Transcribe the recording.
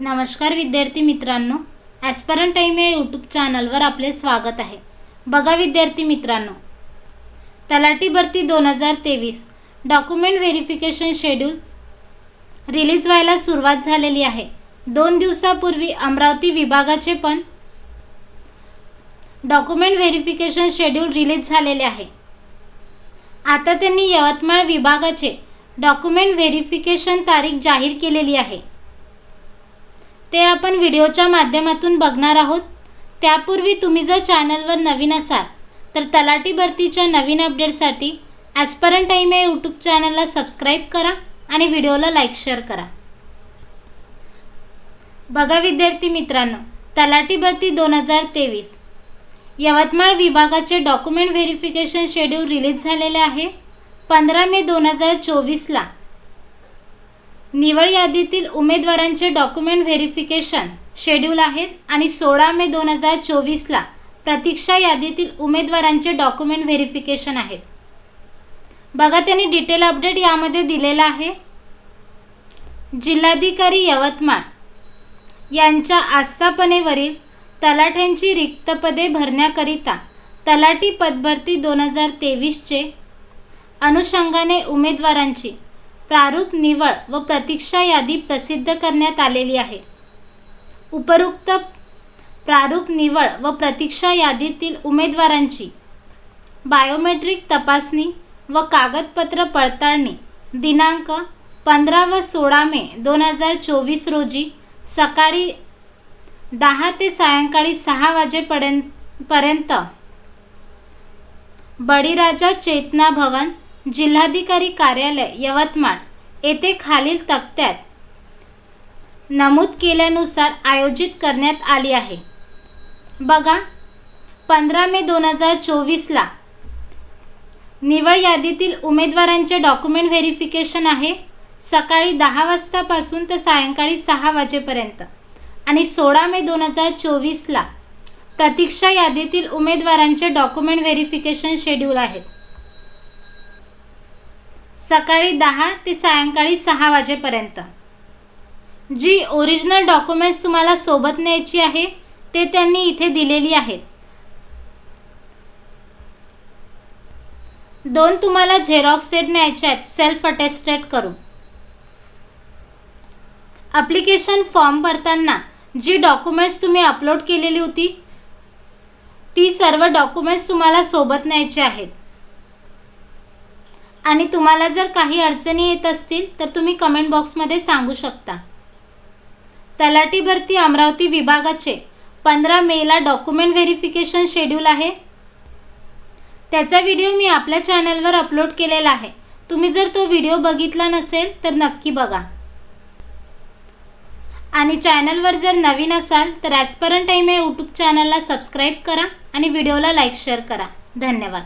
नमस्कार विद्यार्थी मित्रांनो ॲस्परन टाईम या यूट्यूब चॅनलवर आपले स्वागत आहे. बघा विद्यार्थी मित्रांनो तलाठी भरती दोन हजार तेवीस डॉक्युमेंट व्हेरिफिकेशन शेड्यूल रिलीज व्हायला सुरुवात झालेली आहे. दोन दिवसापूर्वी अमरावती विभागाचे पण डॉक्युमेंट व्हेरिफिकेशन शेड्यूल रिलीज झालेले आहे. आता त्यांनी यवतमाळ विभागाचे डॉक्युमेंट व्हेरिफिकेशन तारीख जाहीर केलेली आहे. ते आपण व्हिडिओच्या माध्यमातून बघणार आहोत. त्यापूर्वी तुम्ही जर चॅनलवर नवीन असाल तर तलाठी भरतीच्या नवीन अपडेटसाठी ॲस्परंट टाईम या यूट्यूब चॅनलला सबस्क्राईब करा आणि व्हिडिओला लाईक शेअर करा. बघा विद्यार्थी मित्रांनो तलाठी भरती दोन हजार तेवीस. यवतमाळ विभागाचे डॉक्युमेंट व्हेरिफिकेशन शेड्यूल रिलीज झालेले आहे. पंधरा मे दोन हजार चोवीसला निवड यादीतील उमेदवारांचे डॉक्युमेंट व्हेरिफिकेशन शेड्यूल आहेत आणि सोळा मे दोन हजार चोवीसला प्रतीक्षा यादीतील उमेदवारांचे डॉक्युमेंट व्हेरिफिकेशन आहेत बघा त्यांनी डिटेल अपडेट यामध्ये दिलेला आहे. जिल्हाधिकारी यवतमाळ यांच्या आस्थापनेवरील तलाठ्यांची रिक्त पदे भरण्याकरिता तलाठी पदभरती दोन हजार तेवीसचे अनुषंगाने उमेदवारांची प्रारूप निवड व प्रतीक्षा यादी प्रसिद्ध करण्यात आलेली आहे. उपरोक्त प्रारूप निवड व प्रतीक्षा यादीतील उमेदवारांची बायोमेट्रिक तपासणी व कागदपत्र पडताळणी दिनांक पंधरा व सोळा मे दोन हजार चोवीस रोजी सकाळी दहा ते सायंकाळी सहा वाजेपर्यंत पर्यंत बळीराजा चेतना भवन जिल्हाधिकारी कार्यालय यवतमाळ येथे खालील तक्त्यात नमूद केल्यानुसार आयोजित करण्यात आली आहे. बघा पंधरा मे दोन हजार चोवीसला निवड यादीतील उमेदवारांचे डॉक्युमेंट व्हेरिफिकेशन आहे. सकाळी दहा वाजतापासून तर सायंकाळी सहा वाजेपर्यंत आणि सोळा मे दोन हजार चोवीसला प्रतीक्षा यादीतील उमेदवारांचे डॉक्युमेंट व्हेरिफिकेशन शेड्यूल आहेत सकाळी दहा ते सायंकाळी सहा वाजेपर्यंत. जी ओरिजिनल डॉक्युमेंट्स तुम्हाला सोबत न्यायची आहे ते त्यांनी इथे दिलेली आहेत. दोन तुम्हाला झेरॉक्स सेट न्यायचे आहेत सेल्फ अटेस्टेड करून. ॲप्लिकेशन फॉर्म भरताना जी डॉक्युमेंट्स तुम्ही अपलोड केलेली होती ती सर्व डॉक्युमेंट्स तुम्हाला सोबत न्यायचे आहेत. आणि तुम्हाला जर काही अडचणी येत असतील तर तुम्ही कमेंट बॉक्समध्ये सांगू शकता. तलाठी भरती अमरावती विभागाचे पंधरा मेला डॉक्युमेंट व्हेरिफिकेशन शेड्यूल आहे. त्याचा व्हिडिओ मी आपल्या चॅनलवर अपलोड केलेला आहे. तुम्ही जर तो व्हिडिओ बघितला नसेल तर नक्की बघा. आणि चॅनलवर जर नवीन असाल तर ॲस्परंट टाईम या यूट्यूब चॅनलला सबस्क्राईब करा आणि व्हिडिओला लाईक शेअर करा. धन्यवाद.